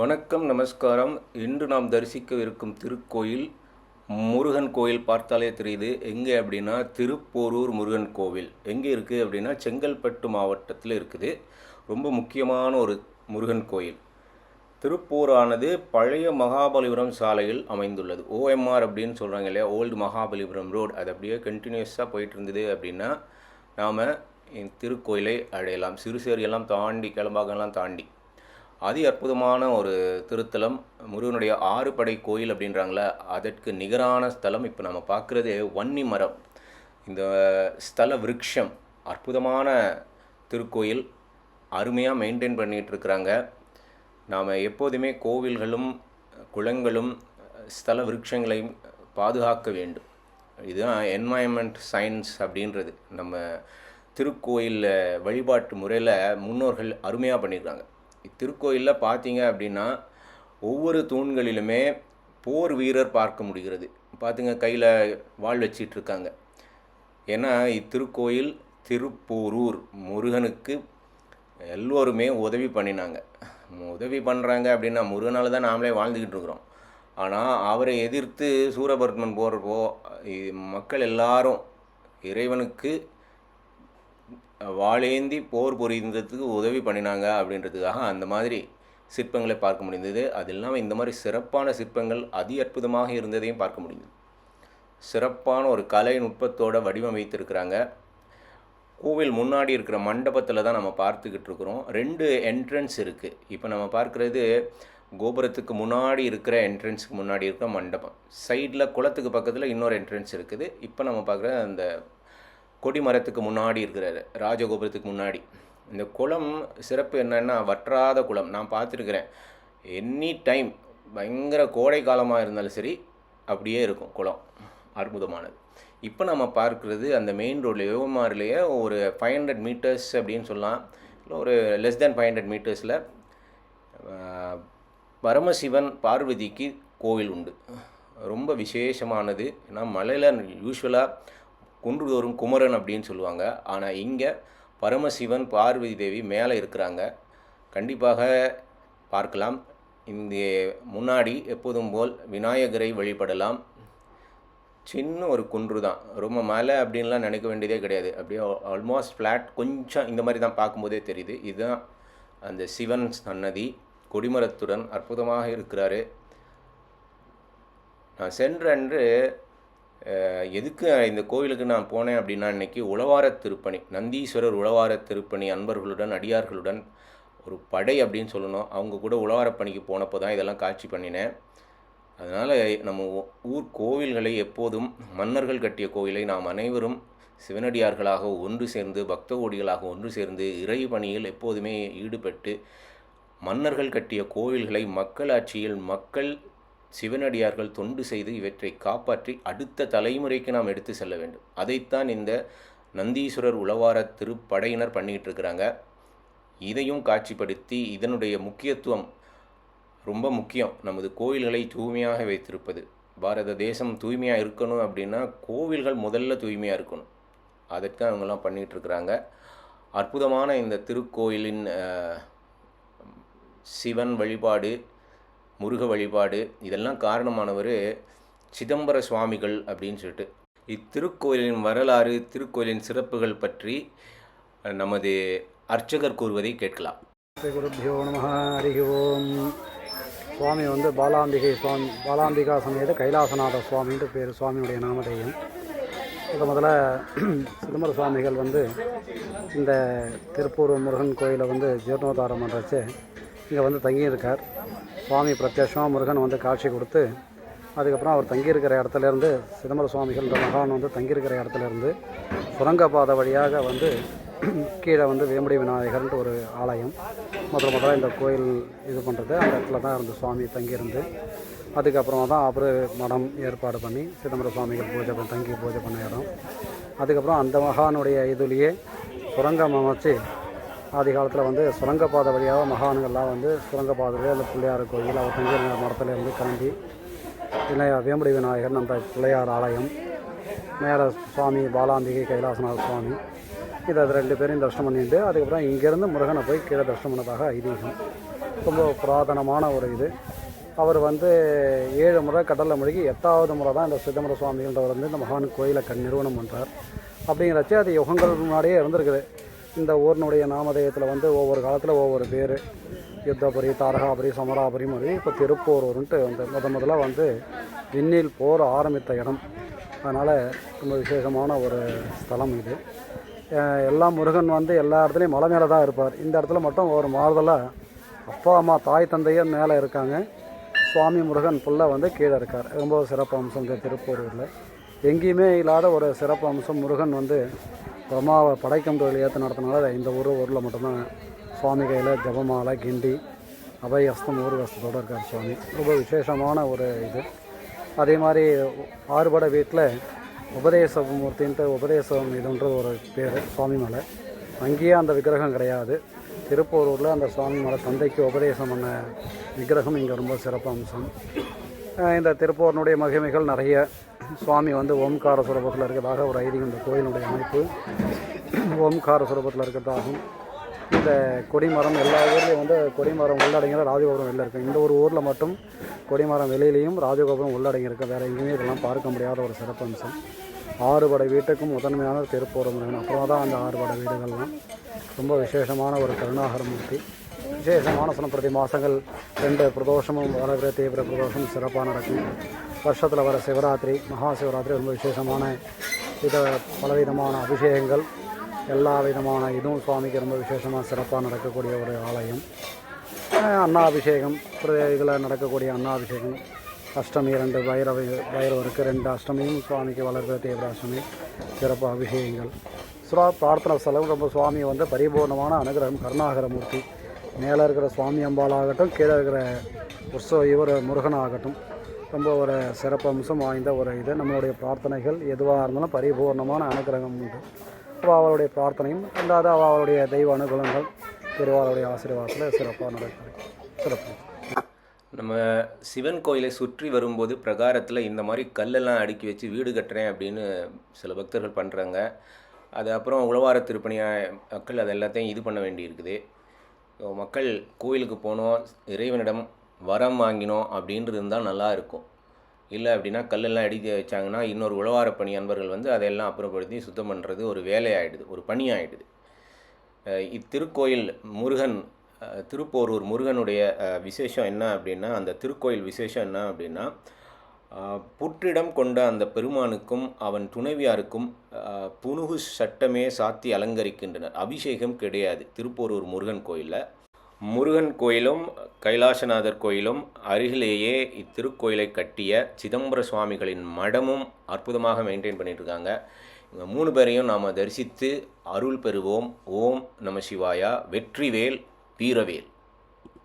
வணக்கம் நமஸ்காரம். இன்று நாம் தரிசிக்கவிருக்கும் திருக்கோயில் முருகன் கோயில் பார்த்தாலே தெரியுது. எங்கே அப்படின்னா திருப்போரூர் முருகன் கோவில். எங்கே இருக்குது அப்படின்னா செங்கல்பட்டு மாவட்டத்தில் இருக்குது. ரொம்ப முக்கியமான ஒரு முருகன் கோயில். திருப்பூரானது பழைய மகாபலிபுரம் சாலையில் அமைந்துள்ளது. ஓஎம்ஆர் அப்படின்னு சொல்கிறாங்க இல்லையா? ஓல்டு மகாபலிபுரம் ரோடு அது அப்படியே கண்டினியூஸாக போயிட்டு இருந்தது அப்படின்னா நாம் திருக்கோயிலை அடையலாம். சிறுசேரியெல்லாம் தாண்டி கிளம்பாகலாம் தாண்டி. அதி அற்புதமான ஒரு திருத்தலம். முருகனுடைய ஆறு படை கோயில் அப்படின்றாங்களே அதற்கு நிகரான ஸ்தலம் இப்போ நம்ம பார்க்குறது வன்னி மரம் இந்த ஸ்தல விருட்சம் அற்புதமான திருக்கோயில் அருமையாக மெயின்டைன் பண்ணிகிட்டு இருக்கிறாங்க. நாம் எப்போதுமே கோவில்களும் குளங்களும் ஸ்தல விருட்சங்களையும் பாதுகாக்க வேண்டும். இதுதான் என்வாயன்மெண்ட் சயின்ஸ் அப்படின்றது. நம்ம திருக்கோயில் வழிபாட்டு முறையில் முன்னோர்கள் அருமையாக பண்ணியிருக்காங்க திருக்கோயிலில் பார்த்தீங்க அப்படின்னா ஒவ்வொரு தூண்களிலுமே போர் வீரர் பார்க்க முடிகிறது. பார்த்துங்க கையில் வாழ் வச்சிட்டு இருக்காங்க. ஏன்னா இத்திருக்கோயில் திருப்போரூர் முருகனுக்கு எல்லோருமே உதவி பண்ணினாங்க. உதவி பண்ணுறாங்க அப்படின்னா முருகனால தான் நாமளே வாழ்ந்துக்கிட்டு இருக்கிறோம். ஆனால் அவரை எதிர்த்து சூரபர்மன் போகிறப்போ மக்கள் எல்லாரும் இறைவனுக்கு வாளேந்தி போர் புரிந்ததுக்கு உதவி பண்ணினாங்க அப்படின்றதுக்காக அந்த மாதிரி சிற்பங்களை பார்க்க முடிந்தது. அது இல்லாமல் இந்த மாதிரி சிறப்பான சிற்பங்கள் அதி அற்புதமாக இருந்ததையும் பார்க்க முடிந்தது. சிறப்பான ஒரு கலை நுட்பத்தோட வடிவமைத்திருக்கிறாங்க. கோவில் முன்னாடி இருக்கிற மண்டபத்தில் தான் நம்ம பார்த்துக்கிட்டு இருக்கிறோம். ரெண்டு என்ட்ரன்ஸ் இருக்குது இப்போ நம்ம பார்க்குறது கோபுரத்துக்கு முன்னாடி இருக்கிற என்ட்ரன்ஸுக்கு முன்னாடி இருக்கிற மண்டபம். சைடில் குளத்துக்கு பக்கத்தில் இன்னொரு என்ட்ரன்ஸ் இருக்குது. இப்போ நம்ம பார்க்குற அந்த கொடி மரத்துக்கு முன்னாடி இருக்கிறாரு ராஜகோபுரத்துக்கு முன்னாடி. இந்த குளம் சிறப்பு என்னென்னா வற்றாத குளம். நான் பார்த்துருக்குறேன். எனி டைம் பயங்கர கோடை காலமாக இருந்தாலும் சரி அப்படியே இருக்கும் குளம். அற்புதமானது. இப்போ நம்ம பார்க்குறது அந்த மெயின் ரோடில் யோகமாரிலேயே ஒரு ஃபைவ் ஹண்ட்ரட் மீட்டர்ஸ் அப்படின்னு சொல்லலாம். இல்லை ஒரு லெஸ் தேன் ஃபைவ் ஹண்ட்ரட் மீட்டர்ஸில் பரமசிவன் பார்வதிக்கு கோவில் உண்டு. ரொம்ப விசேஷமானது. ஏன்னா மலையில் யூஸ்வலாக குன்றுதோறும் குமரன் அப்படின்னு சொல்லுவாங்க. ஆனால் இங்கே பரமசிவன் பார்வதி தேவி மேலே இருக்கிறாங்க. கண்டிப்பாக பார்க்கலாம். இந்த முன்னாடி எப்போதும் போல் விநாயகரை வழிபடலாம். சின்ன ஒரு குன்று தான் ரொம்ப மலை அப்படின்லாம் நினைக்க வேண்டியதே கிடையாது. அப்படியே ஆல்மோஸ்ட் ஃப்ளாட் கொஞ்சம் இந்த மாதிரி தான் பார்க்கும்போதே தெரியுது. இதுதான் அந்த சிவன் சன்னதி. கொடிமரத்துடன் அற்புதமாக இருக்கிறாரு. நான் சென்ற அன்று எதுக்கு இந்த கோவிலுக்கு நான் போனேன் அப்படின்னா இன்றைக்கி உழவார திருப்பணி நந்தீஸ்வரர் உழவார திருப்பணி அன்பர்களுடன் அடியார்களுடன் ஒரு படை அப்படின்னு சொல்லணும். அவங்க கூட உழவார பணிக்கு போனப்போ தான் இதெல்லாம் காட்சி பண்ணினேன். அதனால் நம்ம ஊர் கோவில்களை எப்போதும் மன்னர்கள் கட்டிய கோவிலை நாம் அனைவரும் சிவனடியார்களாக ஒன்று சேர்ந்து பக்த கோடிகளாக ஒன்று சேர்ந்து இறை பணியில் எப்போதுமே ஈடுபட்டு மன்னர்கள் கட்டிய கோவில்களை மக்களாட்சியில் மக்கள் சிவனடியார்கள் தொண்டு செய்து இவற்றை காப்பாற்றி அடுத்த தலைமுறைக்கு நாம் எடுத்து செல்ல வேண்டும். அதைத்தான் இந்த நந்தீஸ்வரர் உளவார திருப்படையினர் பண்ணிக்கிட்டு இருக்கிறாங்க. இதையும் காட்சிப்படுத்தி இதனுடைய முக்கியத்துவம் ரொம்ப முக்கியம். நமது கோயில்களை தூய்மையாக வைத்திருப்பது. பாரத தேசம் தூய்மையாக இருக்கணும் அப்படின்னா கோவில்கள் முதல்ல தூய்மையாக இருக்கணும். அதற்கு அவங்கெல்லாம் பண்ணிகிட்டு இருக்கிறாங்க. அற்புதமான இந்த திருக்கோயிலின் சிவன் வழிபாடு முருக வழிபாடு இதெல்லாம் காரணமானவர் சிதம்பர சுவாமிகள் அப்படின்னு சொல்லிட்டு. இத்திருக்கோயிலின் வரலாறு திருக்கோயிலின் சிறப்புகள் பற்றி நமது அர்ச்சகர் கூறுவதை கேட்கலாம். ஸ்ரீ நம ஹரி ஓம். சுவாமி வந்து பாலாம்பிகை சுவாமி பாலாம்பிகா சமேத கைலாசநாத சுவாமின்ற பேர் சுவாமியுடைய நாமதேயம். முத முதல்ல சிதம்பர சுவாமிகள் வந்து இந்த திருப்பூர் முருகன் கோயிலை வந்து ஜீர்ணோதாரம் பண்ணுறச்சு இங்கே வந்து தங்கியிருக்கார். சுவாமி பிரத்யட்சமாக முருகன் வந்து காட்சி கொடுத்து அதுக்கப்புறம் அவர் தங்கியிருக்கிற இடத்துலேருந்து சிதம்பர சுவாமிகள்ன்ற மகான் வந்து தங்கியிருக்கிற இடத்துலேருந்து சுரங்கப்பாதை வழியாக வந்து கீழே வந்து வேம்படி விநாயகர்ன்ற ஒரு ஆலயம். முதல் முதல்ல இந்த கோயில் இது பண்ணுறது அந்த இடத்துல தான் இருந்து சுவாமி தங்கியிருந்து. அதுக்கப்புறமா தான் அவர் மடம் ஏற்பாடு பண்ணி சிதம்பர சுவாமிகள் பூஜை பண்ணி தங்கி பூஜை பண்ண இடம். அதுக்கப்புறம் அந்த மகானுடைய இதுலேயே சுரங்கம் அமைச்சு ஆதி காலத்தில் வந்து சுரங்கப்பாதை வழியாக மகான்கள்லாம் வந்து சுரங்கப்பாதையிலே அந்த பிள்ளையார் கோயில் அவர் தங்கியிருந்த மடத்துலேருந்து கிளம்பி இல்லையா வேம்படி விநாயகர் அந்த பிள்ளையார் ஆலயம் மேலே சுவாமி பாலாம்பிகை கைலாசநாத சுவாமி. இதை அது ரெண்டு பேரையும் தர்ஷனம் பண்ணிட்டு அதுக்கப்புறம் இங்கேருந்து முருகனை போய் கீழே தர்ஷனம் பண்ணதாக ஐதீகம். ரொம்ப புராதனமான ஒரு இது. அவர் வந்து ஏழு முறை கடலில் முழுகி எட்டாவது முறை தான் இந்த சிதம்பர சுவாமின்றவர் வந்து இந்த மகான் கோயிலை கண் நிறுவனம் பண்ணுறார் அப்படிங்கிறச்சே அது யுகங்கள் முன்னாடியே இருந்திருக்குது. இந்த ஊரினுடைய நாமதேயத்தில் வந்து ஒவ்வொரு காலத்தில் ஒவ்வொரு பேர். யுத்தபுரி தாரகாபுரி சமராபுரி மாதிரி இப்போ திருப்போரூர்ன்ட்டு வந்து முத முதல்ல வந்து விண்ணில் போர் ஆரம்பித்த இடம். அதனால் ரொம்ப விசேஷமான ஒரு ஸ்தலம் இது. எல்லா முருகன் வந்து எல்லா இடத்துலையும் மலை மேலே தான் இருப்பார். இந்த இடத்துல மட்டும் ஒரு மாறுதலாக அப்பா அம்மா தாய் தந்தையும் மேலே இருக்காங்க. சுவாமி முருகன் ஃபுல்லாக வந்து கீழே இருக்கார். ரொம்ப சிறப்பு அம்சம் இந்த திருப்பூரூரில் எங்கேயுமே இல்லாத ஒரு சிறப்பு அம்சம் முருகன் வந்து பிரம்மாவை படைக்கும் ஏற்று ஏற்ற நடத்தினால இந்த ஊர் ஊரில் மட்டும்தான். சுவாமி கையில் ஜபமாலை கிண்டி அபயஸ்தம் ஊர்வஸ்தத்தோடு இருக்கார் சுவாமி. ரொம்ப விசேஷமான ஒரு இது. அதே மாதிரி ஆறுபடை வீட்டில் உபதேச மூர்த்தின்ட்டு உபதேசம் இதுன்ற ஒரு பேர் சுவாமி மலை. அங்கேயே அந்த விக்கிரகம் கிடையாது. திருப்பூரூரில் அந்த சுவாமி மலை தந்தைக்கு உபதேசம் பண்ண விக்கிரகம் இங்கே ரொம்ப சிறப்பு அம்சம். இந்த திருப்பூரினுடைய மகிமைகள் நிறைய. சுவாமி வந்து ஓம்கார சுரபத்தில் இருக்கிறதாக ஒரு ஐதீகம் இந்த கோயிலுடைய அமைப்பு. ஓம்கார சுரபத்தில் இருக்கிறதாகும் இந்த கொடிமரம் எல்லா ஊர்லேயும் வந்து கொடிமரம் உள்ளடங்கிற ராஜகோபுரம் வெளில இருக்கும் இந்த ஒரு ஊரில் மட்டும் கொடிமரம் வெளியிலையும் ராஜகோபுரம் உள்ளடங்கியிருக்கு வேறு எங்கேயுமே இதெல்லாம் பார்க்க முடியாத ஒரு சிறப்பம்சம் ஆறுபடை வீட்டுக்கும் முதன்மையான திருப்பூரம் முருகன் அப்புறம் தான் அந்த ஆறுபடை வீடுகள்லாம். ரொம்ப விசேஷமான ஒரு கருணாகர மூர்த்தி. விசேஷமான சில பிரதி மாதங்கள் ரெண்டு பிரதோஷமும் வளர்கிற தீவிர பிரதோஷம் சிறப்பாக நடக்கும். வருஷத்தில் வர சிவராத்திரி மகா சிவராத்திரி ரொம்ப விசேஷமான வித பலவிதமான அபிஷேகங்கள். எல்லா விதமான இதுவும் சுவாமிக்கு ரொம்ப விசேஷமாக சிறப்பாக நடக்கக்கூடிய ஒரு ஆலயம். அஹ் அன்னாபிஷேகம் இதில் நடக்கக்கூடிய அன்னாபிஷேகம். அஷ்டமி ரெண்டு பைரவ பைரவருக்கு ரெண்டு அஷ்டமியும் சுவாமிக்கு வளர்கிற தீவிர அஷ்டமி சிறப்பு அபிஷேகங்கள். சுரா பிரார்த்தனை செலவு ரொம்ப சுவாமி வந்து பரிபூர்ணமான அனுகிரகம் கருணாகர மூர்த்தி மேலே இருக்கிற சுவாமி அம்பாலாகட்டும் கீழே இருக்கிற உற்சவ இவர் முருகன் ஆகட்டும் ரொம்ப ஒரு சிறப்பம்சம் வாய்ந்த ஒரு இது. நம்மளுடைய பிரார்த்தனைகள் எதுவாக இருந்தாலும் பரிபூர்ணமான அனுகிரகம் உண்டு. அப்போ அவளுடைய பிரார்த்தனையும் ரெண்டாவது அவளுடைய தெய்வ அனுகூலங்கள் திருவாளுடைய ஆசீர்வாதத்தில் சிறப்பாக நடக்கிறது சிறப்பு. நம்ம சிவன் கோயிலை சுற்றி வரும்போது பிரகாரத்தில் இந்த மாதிரி கல்லெல்லாம் அடுக்கி வச்சு வீடு கட்டுறேன் அப்படின்னு சில பக்தர்கள் பண்ணுறாங்க அது அப்புறம் உழவார திருப்பணியா மக்கள் அது எல்லாத்தையும் இது பண்ண வேண்டியிருக்குது. மக்கள் கோயிலுக்கு போனோம். இறைவனிடம் வரம் வாங்கினோம் அப்படின்றது இருந்தால் நல்லா இருக்கும். இல்லை அப்படின்னா கல்லெல்லாம் அடிக்க வச்சாங்கன்னா இன்னொரு உழவார பணி அன்பர்கள் வந்து அதையெல்லாம் அப்புறப்படுத்தி சுத்தம் பண்ணுறது ஒரு வேலையாயிடுது ஒரு பணி இத்திருக்கோயில் முருகன் திருப்போரூர் முருகனுடைய விசேஷம் என்ன அப்படின்னா அந்த திருக்கோயில் விசேஷம் என்ன அப்படின்னா புற்றிடம் கொண்ட அந்த பெருமானுக்கும் அவன் துணைவியாருக்கும் புனுகு சட்டமே சாத்தி அலங்கரிக்கின்றனர். அபிஷேகம் கிடையாது திருப்போரூர் முருகன் கோயிலில். முருகன் கோயிலும் கைலாசநாதர் கோயிலும் அருகிலேயே இத்திருக்கோயிலை கட்டிய சிதம்பர சுவாமிகளின் மடமும் அற்புதமாக மெயின்டைன் பண்ணிட்டு இருக்காங்க இவங்க மூணு பேரையும் நாம் தரிசித்து அருள் பெறுவோம். ஓம் நம சிவாயா. வெற்றிவேல் வீரவேல்.